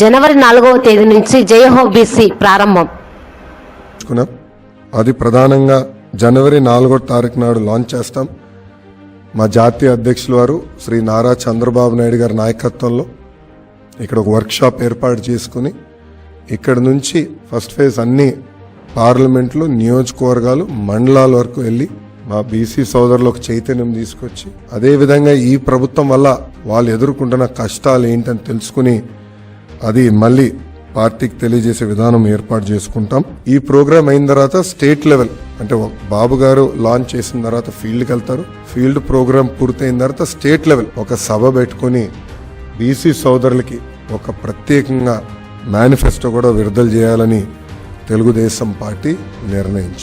జనవరి నాలుగవ తేదీ నుంచి జయహో బీసీ ప్రారంభం. అది ప్రధానంగా జనవరి నాలుగో తారీఖు నాడు లాంచ్ చేస్తాం. మా జాతీయ అధ్యక్షులు వారు శ్రీ నారా చంద్రబాబు నాయుడు గారి నాయకత్వంలో ఇక్కడ ఒక వర్క్షాప్ ఏర్పాటు చేసుకుని ఇక్కడ నుంచి ఫస్ట్ ఫేజ్ అన్ని పార్లమెంట్లు నియోజకవర్గాలు మండలాల వరకు వెళ్ళి మా బీసీ సోదరులకు చైతన్యం తీసుకొచ్చి అదేవిధంగా ఈ ప్రభుత్వం వల్ల వాళ్ళు ఎదుర్కొంటున్న కష్టాలు ఏంటని తెలుసుకుని అది మళ్ళీ పార్టీకి తెలియజేసే విధానం ఏర్పాటు చేసుకుంటాం. ఈ ప్రోగ్రామ్ అయిన తర్వాత స్టేట్ లెవెల్ అంటే బాబు గారు లాంచ్ చేసిన తర్వాత ఫీల్డ్కి వెళ్తారు. ఫీల్డ్ ప్రోగ్రామ్ పూర్తయిన తర్వాత స్టేట్ లెవెల్ ఒక సభ పెట్టుకుని బీసీ సోదరులకి ఒక ప్రత్యేకంగా మేనిఫెస్టో కూడా విడుదల చేయాలని తెలుగుదేశం పార్టీ నిర్ణయించింది.